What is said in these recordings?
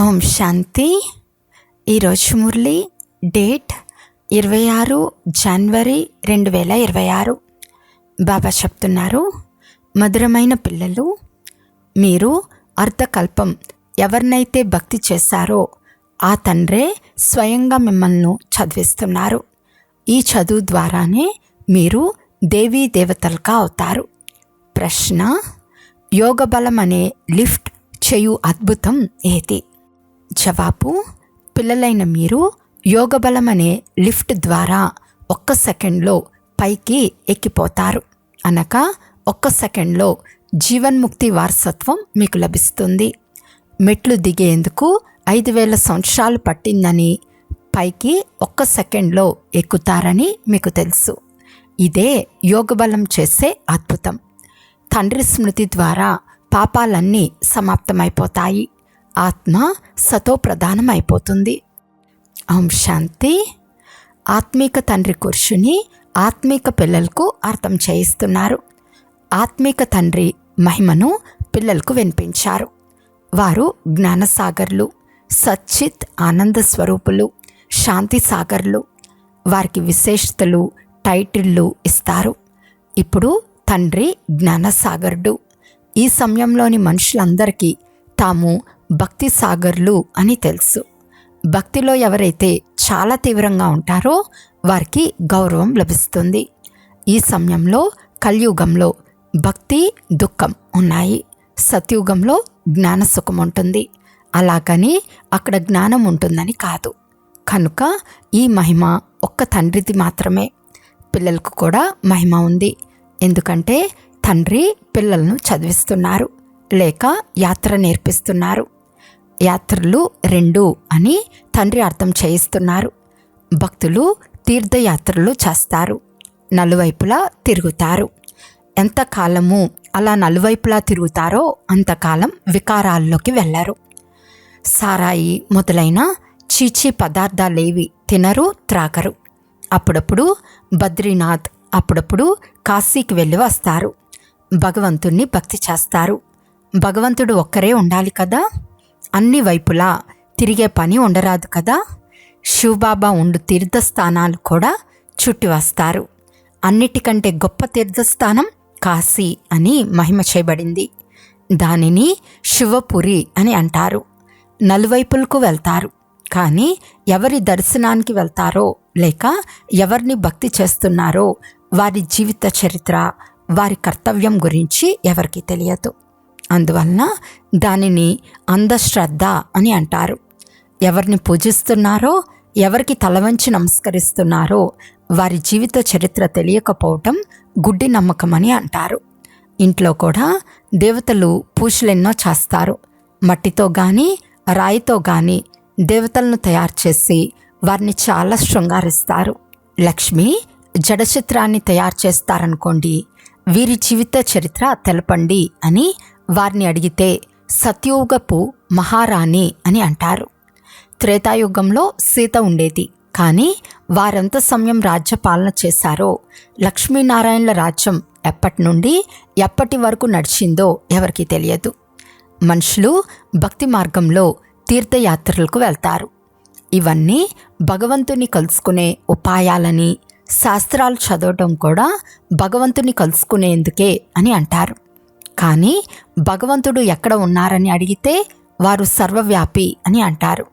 ఓం శాంతి. ఈరోజు మురళి డేట్ ఇరవై ఆరు జనవరి రెండు వేల ఇరవై ఆరు. బాబా చెప్తున్నారు మధురమైన పిల్లలు మీరు అర్ధకల్పం ఎవరినైతే భక్తి చేశారో ఆ తండ్రే స్వయంగా మిమ్మల్ని చదివిస్తున్నారు. ఈ చదువు ద్వారానే మీరు దేవీ దేవతలుగా అవుతారు. ప్రశ్న యోగబలం అనే లిఫ్ట్ చేయు అద్భుతం ఏది? జవాబు పిల్లలైన మీరు యోగబలం అనే లిఫ్ట్ ద్వారా ఒక్క సెకండ్లో పైకి ఎక్కిపోతారు. అనగా ఒక్క సెకండ్లో జీవన్ముక్తి వారసత్వం మీకు లభిస్తుంది. మెట్లు దిగేందుకు ఐదు వేల సంవత్సరాలు పట్టిందని పైకి ఒక్క సెకండ్లో ఎక్కుతారని మీకు తెలుసు. ఇదే యోగబలం చేసే అద్భుతం. తండ్రి స్మృతి ద్వారా పాపాలన్నీ సమాప్తమైపోతాయి. ఆత్మ సతో ప్రధానమైపోతుంది. ఓం శాంతి. ఆత్మీక తండ్రి కుర్షుని ఆత్మీక పిల్లలకు అర్థం చేయిస్తున్నారు. ఆత్మీక తండ్రి మహిమను పిల్లలకు వినిపించారు. వారు జ్ఞానసాగర్లు సచ్చిత్ ఆనంద స్వరూపులు శాంతి సాగర్లు. వారికి విశేషతలు టైటిళ్ళు ఇస్తారు. ఇప్పుడు తండ్రి జ్ఞానసాగరుడు. ఈ సమయంలోని మనుషులందరికీ తాము భక్తి సాగర్లు అని తెలుసు. భక్తిలో ఎవరైతే చాలా తీవ్రంగా ఉంటారో వారికి గౌరవం లభిస్తుంది. ఈ సమయంలో కలియుగంలో భక్తి దుఃఖం ఉన్నాయి. సత్యుగంలో జ్ఞాన సుఖం ఉంటుంది. అలాగని అక్కడ జ్ఞానం ఉంటుందని కాదు. కనుక ఈ మహిమ ఒక్క తండ్రిది మాత్రమే. పిల్లలకు కూడా మహిమ ఉంది. ఎందుకంటే తండ్రి పిల్లలను చదివిస్తున్నారు. లేక యాత్ర నేర్పిస్తున్నారు. యాత్రలు రెండు అని తండ్రి అర్థం చేయిస్తున్నారు. భక్తులు తీర్థయాత్రలు చేస్తారు. నలువైపులా తిరుగుతారు. ఎంతకాలము అలా నలువైపులా తిరుగుతారో అంతకాలం వికారాల్లోకి వెళ్ళరు. సారాయి మొదలైన చీచీ పదార్థాలేవి తినరు త్రాగరు. అప్పుడప్పుడు బద్రీనాథ్ అప్పుడప్పుడు కాశీకి వెళ్ళి వస్తారు. భగవంతుణ్ణి భక్తి చేస్తారు. భగవంతుడు ఒక్కరే ఉండాలి కదా? అన్ని వైపులా తిరిగే పని ఉండరాదు కదా? శివబాబా ఉండు తీర్థస్థానాలు కూడా చుట్టి వస్తారు. అన్నిటికంటే గొప్ప తీర్థస్థానం కాశీ అని మహిమ చేయబడింది. దానిని శివపురి అని అంటారు. నలువైపులకు వెళ్తారు. కానీ ఎవరి దర్శనానికి వెళ్తారో లేక ఎవరిని భక్తి చేస్తున్నారో వారి జీవిత చరిత్ర వారి కర్తవ్యం గురించి ఎవరికి తెలియదు. అందువలన దానిని అంధశ్రద్ధ అని అంటారు. ఎవరిని పూజిస్తున్నారో ఎవరికి తలవంచి నమస్కరిస్తున్నారో వారి జీవిత చరిత్ర తెలియకపోవటం గుడ్డి నమ్మకం అని అంటారు. ఇంట్లో కూడా దేవతలు పూజలెన్నో చేస్తారు. మట్టితో కానీ రాయితో కానీ దేవతలను తయారు చేసి వారిని చాలా శృంగారిస్తారు. లక్ష్మి జడచిత్రాన్ని తయారు చేస్తారనుకోండి వీరి జీవిత చరిత్ర తెలపండి అని వారిని అడిగితే సత్యోగపు మహారాణి అని అంటారు. త్రేతాయుగంలో సీత ఉండేది. కానీ వారెంత సమయం రాజ్యపాలన చేశారో లక్ష్మీనారాయణల రాజ్యం ఎప్పటి నుండి ఎప్పటి వరకు నడిచిందో ఎవరికి తెలియదు. మనుషులు భక్తి మార్గంలో తీర్థయాత్రలకు వెళ్తారు. ఇవన్నీ భగవంతుని కలుసుకునే ఉపాయాలని శాస్త్రాలు చదవటం కూడా భగవంతుని కలుసుకునేందుకే అని అంటారు. కానీ భగవంతుడు ఎక్కడ ఉన్నారని అడిగితే వారు సర్వవ్యాపి అని అంటారు.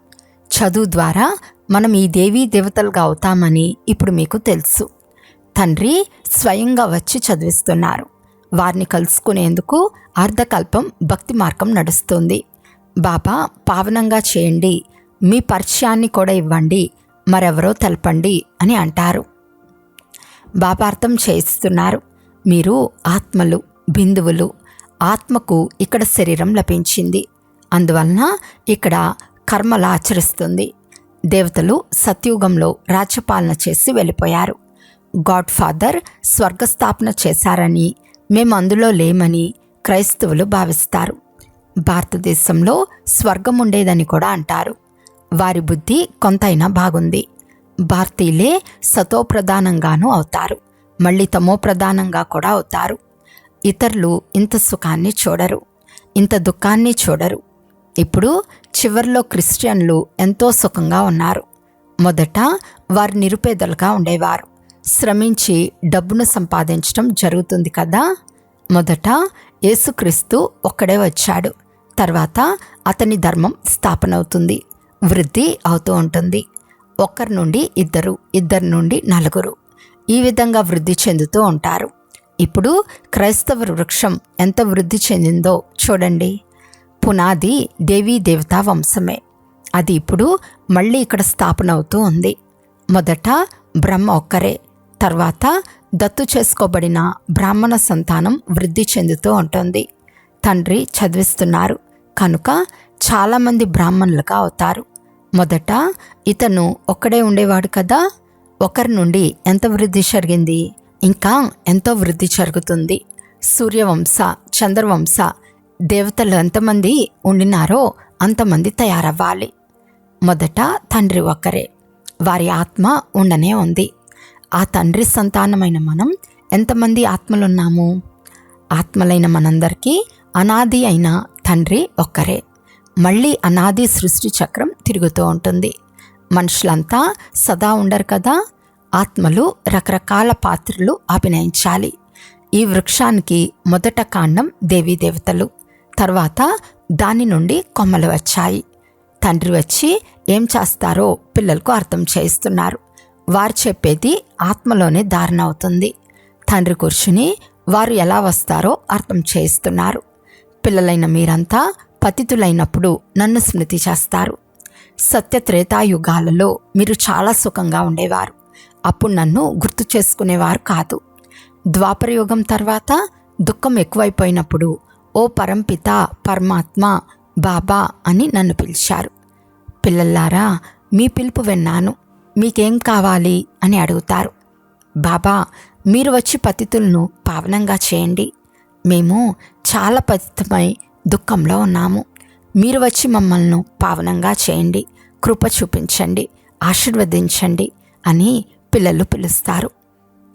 చదువు ద్వారా మనం ఈ దేవీ దేవతలుగా అవుతామని ఇప్పుడు మీకు తెలుసు. తండ్రి స్వయంగా వచ్చి చదివిస్తున్నారు. వారిని కలుసుకునేందుకు అర్ధకల్పం భక్తి మార్గం నడుస్తుంది. బాబా పావనంగా చేయండి. మీ పరిచయాన్ని కూడా ఇవ్వండి. మరెవరో తెలపండి అని అంటారు. బాబార్థం చేయిస్తున్నారు. మీరు ఆత్మలు బిందువులు ఆత్మకు ఇక్కడ శరీరం లభించింది. అందువలన ఇక్కడ కర్మలు ఆచరిస్తుంది. దేవతలు సత్యుగంలో రాజ్యపాలన చేసి వెళ్ళిపోయారు. గాడ్ ఫాదర్ స్వర్గస్థాపన చేశారని మేము అందులో లేమని క్రైస్తవులు భావిస్తారు. భారతదేశంలో స్వర్గం ఉండేదని కూడా అంటారు. వారి బుద్ధి కొంతైనా బాగుంది. భారతీయులే సతో ప్రధానంగానూ అవుతారు. మళ్ళీ తమో ప్రధానంగా కూడా అవుతారు. ఇతరులు ఇంత సుఖాన్ని చూడరు ఇంత దుఃఖాన్ని చూడరు. ఇప్పుడు చివర్లో క్రిస్టియన్లు ఎంతో సుఖంగా ఉన్నారు. మొదట వారు నిరుపేదలుగా ఉండేవారు. శ్రమించి డబ్బును సంపాదించడం జరుగుతుంది కదా? మొదట యేసుక్రీస్తు ఒక్కడే వచ్చాడు. తర్వాత అతని ధర్మం స్థాపనవుతుంది వృద్ధి అవుతూ ఉంటుంది. ఒక్కరి నుండి ఇద్దరు ఇద్దరి నుండి నలుగురు ఈ విధంగా వృద్ధి చెందుతూ ఉంటారు. ఇప్పుడు క్రైస్తవ వృక్షం ఎంత వృద్ధి చెందిందో చూడండి. పునాది దేవీ దేవతా వంశమే. అది ఇప్పుడు మళ్ళీ ఇక్కడ స్థాపన అవుతూ ఉంది. మొదట బ్రహ్మ ఒక్కరే తర్వాత దత్తు చేసుకోబడిన బ్రాహ్మణ సంతానం వృద్ధి చెందుతూ ఉంటుంది. తండ్రి చదివిస్తున్నారు కనుక చాలామంది బ్రాహ్మణులుగా అవుతారు. మొదట ఇతను ఒక్కడే ఉండేవాడు కదా ఒకరి నుండి ఎంత వృద్ధి జరిగింది? ఇంకా ఎంతో వృద్ధి జరుగుతుంది. సూర్యవంశ చంద్రవంశ దేవతలు ఎంతమంది ఉండినారో అంతమంది తయారవ్వాలి. మొదట తండ్రి ఒక్కరే. వారి ఆత్మ ఉండనే ఉంది. ఆ తండ్రి సంతానమైన మనం ఎంతమంది ఆత్మలున్నాము? ఆత్మలైన మనందరికీ అనాది అయిన తండ్రి ఒక్కరే. మళ్ళీ అనాది సృష్టి చక్రం తిరుగుతూ ఉంటుంది. మనుషులంతా సదా ఉండరు కదా? ఆత్మలు రకరకాల పాత్రలు అభినయించాలి. ఈ వృక్షానికి మొదట కాండం దేవతలు తర్వాత దాని నుండి కొమ్మలు వచ్చాయి. తండ్రి వచ్చి ఏం చేస్తారో పిల్లలకు అర్థం చేయిస్తున్నారు. వారు చెప్పేది ఆత్మలోనే దారుణ అవుతుంది. తండ్రి కూర్చుని వారు ఎలా వస్తారో అర్థం చేయిస్తున్నారు. పిల్లలైన మీరంతా పతితులైనప్పుడు నన్ను స్మృతి చేస్తారు. సత్యత్రేతాయుగాలలో మీరు చాలా సుఖంగా ఉండేవారు. అప్పుడు నన్ను గుర్తు చేసుకునేవారు కాదు. ద్వాపరయుగం తర్వాత దుఃఖం ఎక్కువైపోయినప్పుడు ఓ పరంపిత పరమాత్మ బాబా అని నన్ను పిలిచారు. పిల్లల్లారా మీ పిలుపు విన్నాను. మీకేం కావాలి? అని అడుగుతారు. బాబా మీరు వచ్చి పతితులను పావనంగా చేయండి. మేము చాలా పతితమై దుఃఖంలో ఉన్నాము. మీరు వచ్చి మమ్మల్ని పావనంగా చేయండి. కృప చూపించండి. ఆశీర్వదించండి అని పిల్లలు పిలుస్తారు.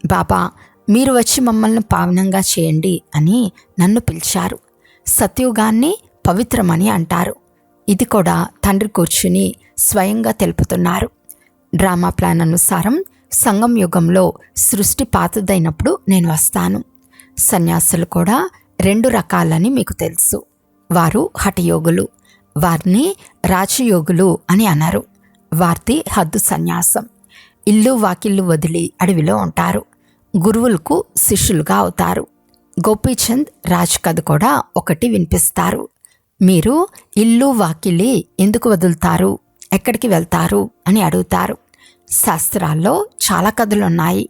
బాబా మీరు వచ్చి మమ్మల్ని పావనంగా చేయండి అని నన్ను పిలిచారు. సత్యుగాన్ని పవిత్రమని అంటారు. ఇది కూడా తండ్రి కూర్చుని స్వయంగా తెలుపుతున్నారు. డ్రామా ప్లాన్ అనుసారం సంగం యుగంలో సృష్టి పాతదైనప్పుడు నేను వస్తాను. సన్యాసులు కూడా రెండు రకాలని మీకు తెలుసు. వారు హఠయోగులు వారిని రాజయోగులు అని అన్నారు వారిది హద్దు సన్యాసం. ఇల్లు వాకిళ్ళు వదిలి అడవిలో ఉంటారు. గురువులకు శిష్యులుగా అవుతారు. గోపీచంద్ రాజ్ కథ కూడా ఒకటి వినిపిస్తారు. మీరు ఇల్లు వాకిలి ఎందుకు వదులుతారు? ఎక్కడికి వెళ్తారు? అని అడుగుతారు. శాస్త్రాల్లో చాలా కథలు ఉన్నాయి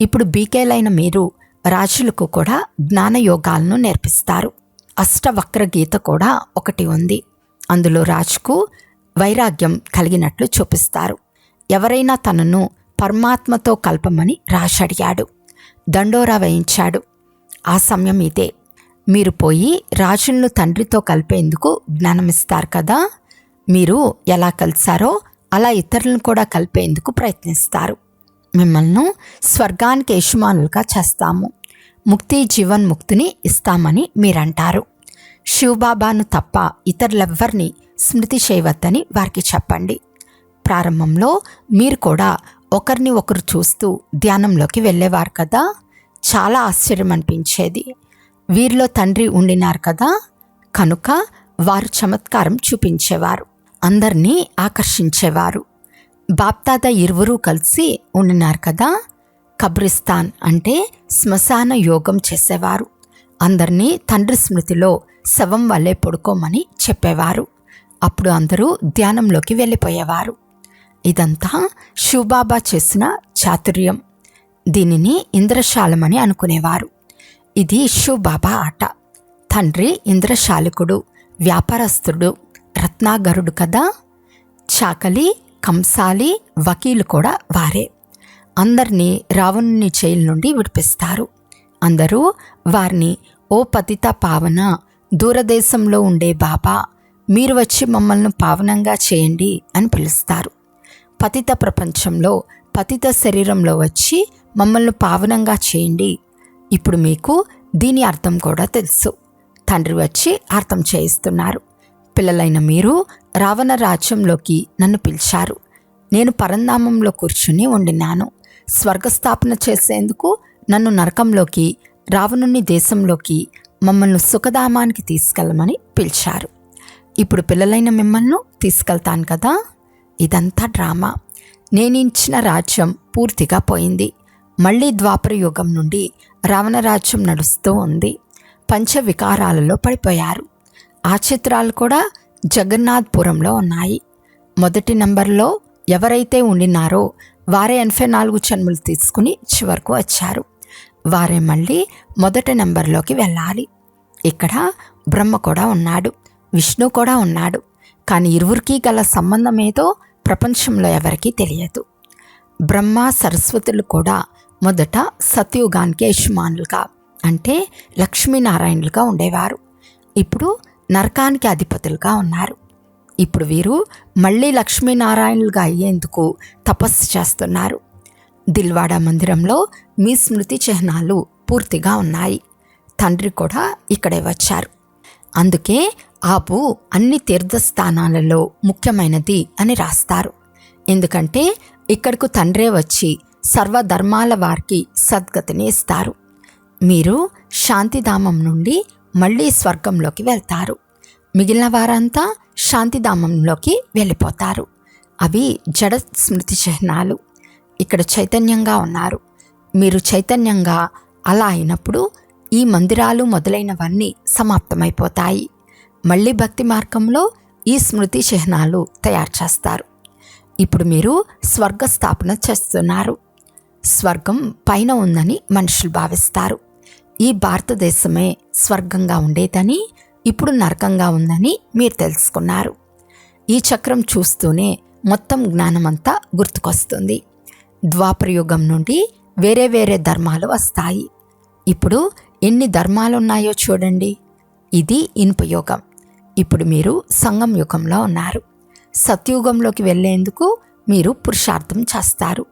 ఇప్పుడు బీకేలైన మీరు రాజులకు కూడా జ్ఞానయోగాలను నేర్పిస్తారు. అష్టవక్ర గీత కూడా ఒకటి ఉంది. అందులో రాజుకు వైరాగ్యం కలిగినట్లు చూపిస్తారు. ఎవరైనా తనను పరమాత్మతో కల్పమని రాశడిగాడు. దండోరా వేయించాడు. ఆ సమయం ఇదే. మీరు పోయి రాజులను తండ్రితో కలిపేందుకు జ్ఞానమిస్తారు కదా? మీరు ఎలా కలిసారో అలా ఇతరులను కూడా కలిపేందుకు ప్రయత్నిస్తారు. మిమ్మల్ని స్వర్గానికి యజమానులుగా చేస్తాము. ముక్తి జీవన్ ముక్తిని ఇస్తామని మీరంటారు. శివబాబాను తప్ప ఇతరులెవ్వరిని స్మృతి చేయవద్దని వారికి చెప్పండి. ప్రారంభంలో మీరు కూడా ఒకరిని ఒకరు చూస్తూ ధ్యానంలోకి వెళ్ళేవారు కదా? చాలా ఆశ్చర్యం అనిపించేది. వీరిలో తండ్రి ఉండినారు కదా? కనుక వారు చమత్కారం చూపించేవారు. అందరినీ ఆకర్షించేవారు. బాప్తాద ఇరువురూ కలిసి ఉండినారు కదా? కబ్రిస్తాన్ అంటే శ్మశాన యోగం చేసేవారు. అందరినీ తండ్రి స్మృతిలో శవం వల్లే పడుకోమని చెప్పేవారు. అప్పుడు అందరూ ధ్యానంలోకి వెళ్ళిపోయేవారు. ఇదంతా శివబాబా చేసిన చాతుర్యం. దీనిని ఇంద్రశాలమని అనుకునేవారు. ఇది శివబాబా ఆట. తండ్రి ఇంద్రశాలికుడు వ్యాపారస్తుడు రత్నాగరుడు కదా. చాకలి కంసాలి వకీలు కూడా వారే. అందరినీ రావణుని జైలు నుండి విడిపిస్తారు. అందరూ వారిని ఓ పతిత పావన దూరదేశంలో ఉండే బాబా మీరు వచ్చి మమ్మల్ని పావనంగా చేయండి అని పిలుస్తారు. పతిత ప్రపంచంలో పతిత శరీరంలో వచ్చి మమ్మల్ని పావనంగా చేయండి. ఇప్పుడు మీకు దీని అర్థం కూడా తెలుసు. తండ్రి వచ్చి అర్థం చేయిస్తున్నారు. పిల్లలైన మీరు రావణ రాజ్యంలోకి నన్ను పిలిచారు. నేను పరంధామంలో కూర్చుని ఉండినాను. స్వర్గస్థాపన చేసేందుకు నన్ను నరకంలోకి రావణుని దేశంలోకి మమ్మల్ని సుఖధామానికి తీసుకెళ్ళమని పిలిచారు. ఇప్పుడు పిల్లలైన మిమ్మల్ని తీసుకెళ్తాను కదా? ఇదంతా డ్రామా. నేనించిన రాజ్యం పూర్తిగా పోయింది. మళ్ళీ ద్వాపర యుగం నుండి రావణరాజ్యం నడుస్తూ ఉంది. పంచవికారాలలో పడిపోయారు. ఆ చిత్రాలు కూడా జగన్నాథ్పురంలో ఉన్నాయి. మొదటి నంబర్లో ఎవరైతే ఉండినారో వారే ఎనభై నాలుగు జన్మలు తీసుకుని చివరకు వచ్చారు. వారే మళ్ళీ మొదటి నెంబర్లోకి వెళ్ళాలి. ఇక్కడ బ్రహ్మ కూడా ఉన్నాడు. విష్ణు కూడా ఉన్నాడు. కానీ ఇరువురికి గల సంబంధం ఏదో ప్రపంచంలో ఎవరికీ తెలియదు. బ్రహ్మ సరస్వతులు కూడా మొదట సత్యుగానికి యజమానులుగా అంటే లక్ష్మీనారాయణులుగా ఉండేవారు. ఇప్పుడు నరకానికి అధిపతులుగా ఉన్నారు. ఇప్పుడు వీరు మళ్ళీ లక్ష్మీనారాయణులుగా అయ్యేందుకు తపస్సు చేస్తున్నారు. దిల్వాడ మందిరంలో మీ స్మృతి చిహ్నాలు పూర్తిగా ఉన్నాయి. తండ్రి కూడా ఇక్కడే వచ్చారు. అందుకే ఆపు అన్ని తీర్థస్థానాలలో ముఖ్యమైనది అని రాస్తారు. ఎందుకంటే ఇక్కడకు తండ్రే వచ్చి సర్వధర్మాల వారికి సద్గతిని ఇస్తారు. మీరు శాంతిధామం నుండి మళ్ళీ స్వర్గంలోకి వెళ్తారు. మిగిలిన వారంతా శాంతిధామంలోకి వెళ్ళిపోతారు. అవి జడ స్మృతి చిహ్నాలు. ఇక్కడ చైతన్యంగా ఉన్నారు. మీరు చైతన్యంగా అలా అయినప్పుడు ఈ మందిరాలు మొదలైనవన్నీ సమాప్తమైపోతాయి. మళ్ళీ భక్తి మార్గంలో ఈ స్మృతి చిహ్నాలు తయారు చేస్తారు. ఇప్పుడు మీరు స్వర్గ స్థాపన చేస్తున్నారు. స్వర్గం పైన ఉందని మనుషులు భావిస్తారు. ఈ భారతదేశమే స్వర్గంగా ఉండేదని ఇప్పుడు నరకంగా ఉందని మీరు తెలుసుకున్నారు. ఈ చక్రం చూస్తూనే మొత్తం జ్ఞానమంతా గుర్తుకొస్తుంది. ద్వాపరయుగం నుండి వేరే వేరే ధర్మాలు వస్తాయి. ఇప్పుడు ఎన్ని ధర్మాలు ఉన్నాయో చూడండి. ఇది ఇనుపయోగం ఇప్పుడు మీరు సంగం యుగంలో ఉన్నారు. సత్యుగంలోకి వెళ్ళేందుకు మీరు పురుషార్థం చేస్తారు.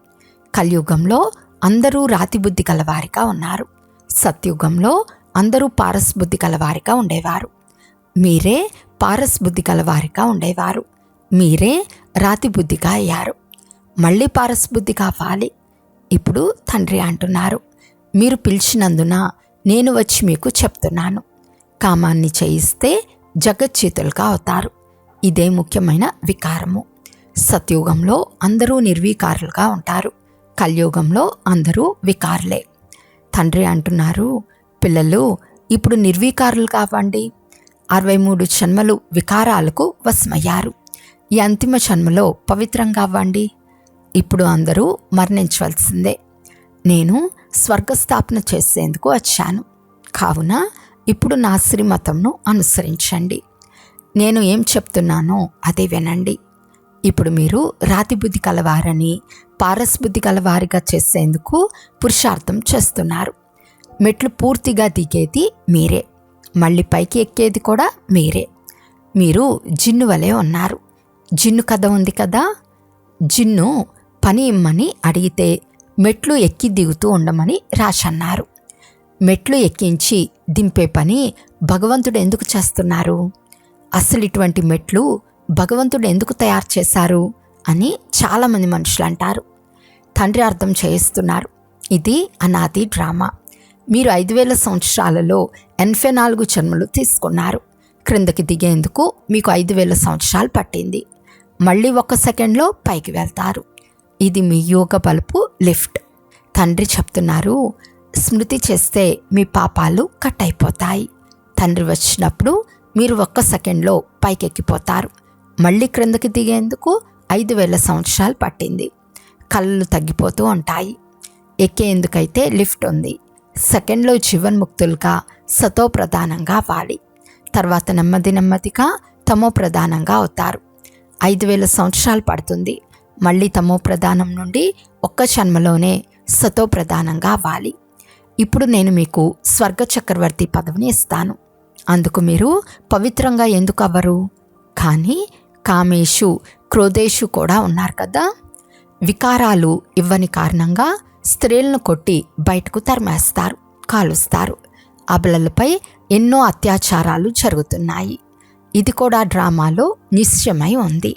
కలియుగంలో అందరూ రాతి బుద్ధి గలవారిగా ఉన్నారు. సత్యుగంలో అందరూ పారస్బుద్ధి కలవారిగా గలవారిగా ఉండేవారు. మీరే పారస్బుద్ధి కలవారిగా గలవారిగా ఉండేవారు. మీరే రాతి బుద్ధిగా అయ్యారు. మళ్ళీ పారస్బుద్ధి కావాలి. ఇప్పుడు తండ్రి అంటున్నారు. మీరు పిలిచినందున నేను వచ్చి మీకు చెప్తున్నాను. కామాన్ని చేయిస్తే జగజ్జీతులుగా అవుతారు. ఇదే ముఖ్యమైన వికారము. సత్యుగంలో అందరూ నిర్వీకారులుగా ఉంటారు. కలియుగంలో అందరూ వికారులే. తండ్రి అంటున్నారు పిల్లలు ఇప్పుడు నిర్వీకారులు కావండి. అరవై మూడు జన్మలు వికారాలకు వశమయ్యారు. ఈ అంతిమ జన్మలో పవిత్రంగా అవ్వండి ఇప్పుడు అందరూ మరణించవలసిందే. నేను స్వర్గస్థాపన చేసేందుకు వచ్చాను. కావున ఇప్పుడు నా శ్రీమతంను అనుసరించండి. నేను ఏం చెప్తున్నానో అదే వినండి. ఇప్పుడు మీరు రాతి బుద్ధి కలవారని పారస్బుద్ధి కలవారిగా చేసేందుకు పురుషార్థం చేస్తున్నారు. మెట్లు పూర్తిగా దిగేది మీరే. మళ్ళీ పైకి ఎక్కేది కూడా మీరే. మీరు జిన్ను వలె ఉన్నారు. జిన్ను కథ ఉంది కదా? జిన్ను పని ఇమ్మని అడిగితే మెట్లు ఎక్కి దిగుతూ ఉండమని రాశన్నారు. మెట్లు ఎక్కించి దింపే పని భగవంతుడు ఎందుకు చేస్తున్నారు? అసలు ఇటువంటి మెట్లు భగవంతుడు ఎందుకు తయారు చేశారు అని చాలామంది మనుషులు అంటారు. తండ్రి అర్థం చేయిస్తున్నారు. ఇది అనాది డ్రామా. మీరు ఐదు వేల సంవత్సరాలలో ఎనభై నాలుగు జన్మలు తీసుకున్నారు. క్రిందకి దిగేందుకు మీకు ఐదు వేల సంవత్సరాలు పట్టింది. మళ్ళీ ఒక సెకండ్లో పైకి వెళ్తారు. ఇది మీ యోగ బలుపు లిఫ్ట్. తండ్రి చెప్తున్నారు స్మృతి చేస్తే మీ పాపాలు కట్ అయిపోతాయి తండ్రి వచ్చినప్పుడు మీరు ఒక్క సెకండ్లో పైకెక్కిపోతారు. మళ్ళీ క్రిందకి దిగేందుకు ఐదు వేల సంవత్సరాలు పట్టింది. కళ్ళు తగ్గిపోతూ ఉంటాయి. ఎక్కేందుకైతే లిఫ్ట్ ఉంది. సెకండ్లో జీవన్ముక్తులుగా సతో ప్రధానంగా అవ్వాలి తర్వాత నెమ్మది నెమ్మదిగా తమో ప్రధానంగా అవుతారు. ఐదు వేల సంవత్సరాలు పడుతుంది. మళ్ళీ తమో ప్రధానం నుండి ఒక్క జన్మలోనే సతో ప్రధానంగా అవ్వాలి. ఇప్పుడు నేను మీకు స్వర్గ చక్రవర్తి పదవిని ఇస్తాను. అందుకు మీరు పవిత్రంగా ఎందుకు అవ్వరు? కానీ కామేషు క్రోధేషు కూడా ఉన్నారు కదా. వికారాలు ఇవ్వని కారణంగా స్త్రీలను కొట్టి బయటకు తరిమేస్తారు కాలుస్తారు. అబలలపై ఎన్నో అత్యాచారాలు జరుగుతున్నాయి. ఇది కూడా డ్రామాలో నిశ్చయమై ఉంది.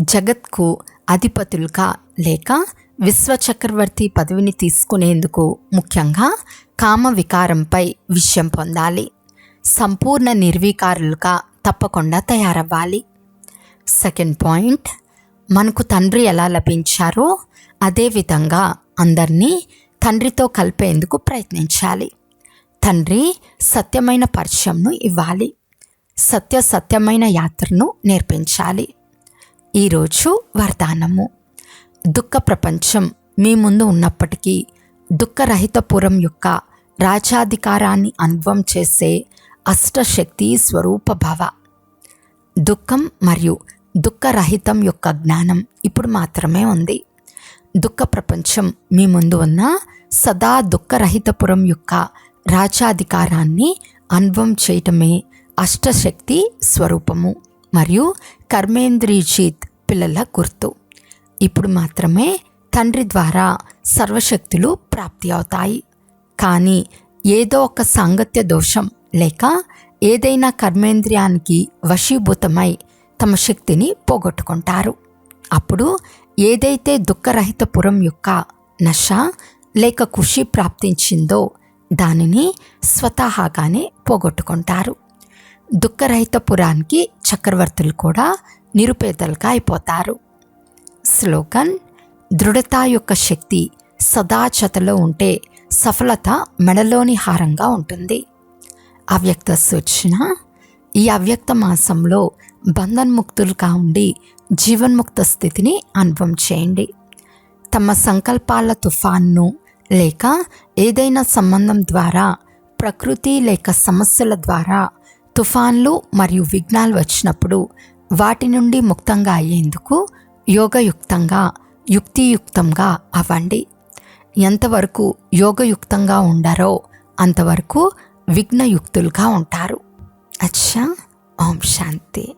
జగత్కు అధిపతులుగా లేక విశ్వచక్రవర్తి పదవిని తీసుకునేందుకు ముఖ్యంగా కామ వికారంపై విషయం పొందాలి. సంపూర్ణ నిర్వీకారులుగా తప్పకుండా తయారవ్వాలి. సెకండ్ పాయింట్ మనకు తండ్రి ఎలా లభించారో అదేవిధంగా అందరినీ తండ్రితో కలిపేందుకు ప్రయత్నించాలి. తండ్రి సత్యమైన పరిచయంను ఇవ్వాలి. సత్య సత్యమైన యాత్రను నేర్పించాలి. ఈరోజు వరదానము దుఃఖ ప్రపంచం మీ ముందు ఉన్నప్పటికీ దుఃఖరహితపురం యొక్క రాజాధికారాన్ని అనుభవం చేసే అష్టశక్తి స్వరూప భవ. దుఃఖం మరియు దుఃఖరహితం యొక్క జ్ఞానం ఇప్పుడు మాత్రమే ఉంది. దుఃఖ ప్రపంచం మీ ముందు ఉన్న సదా దుఃఖరహితపురం యొక్క రాజాధికారాన్ని అనుభవం చేయటమే అష్టశక్తి స్వరూపము. మరియు కర్మేంద్రియజీత్ పిల్లల గుర్తు. ఇప్పుడు మాత్రమే తండ్రి ద్వారా సర్వశక్తులు ప్రాప్తి అవుతాయి. కానీ ఏదో ఒక సాంగత్య దోషం లేక ఏదైనా కర్మేంద్రియానికి వశీభూతమై తమ శక్తిని పోగొట్టుకుంటారు. అప్పుడు ఏదైతే దుఃఖరహితపురం యొక్క నష లేక ఖుషి ప్రాప్తించిందో దానిని స్వతహాగానే పోగొట్టుకుంటారు. దుఃఖరహిత పురానికి చక్రవర్తులు కూడా నిరుపేదలుగా అయిపోతారు. స్లోగన్ దృఢత యొక్క శక్తి సదాచతలో ఉంటే సఫలత మెడలోని హారంగా ఉంటుంది. అవ్యక్త సూచన ఈ అవ్యక్త మాసంలో బంధన్ముక్తులుగా ఉండి జీవన్ముక్త స్థితిని అనుభవం చేయండి. తమ సంకల్పాల తుఫాన్ను లేక ఏదైనా సంబంధం ద్వారా ప్రకృతి లేక సమస్యల ద్వారా తుఫాన్లు మరియు విఘ్నాలు వచ్చినప్పుడు వాటి నుండి ముక్తంగా అయ్యేందుకు యోగయుక్తంగా యుక్తియుక్తంగా అవ్వండి. ఎంతవరకు యోగయుక్తంగా ఉండారో అంతవరకు విఘ్నయుక్తులుగా ఉంటారు. అచ్చా ఓం శాంతి.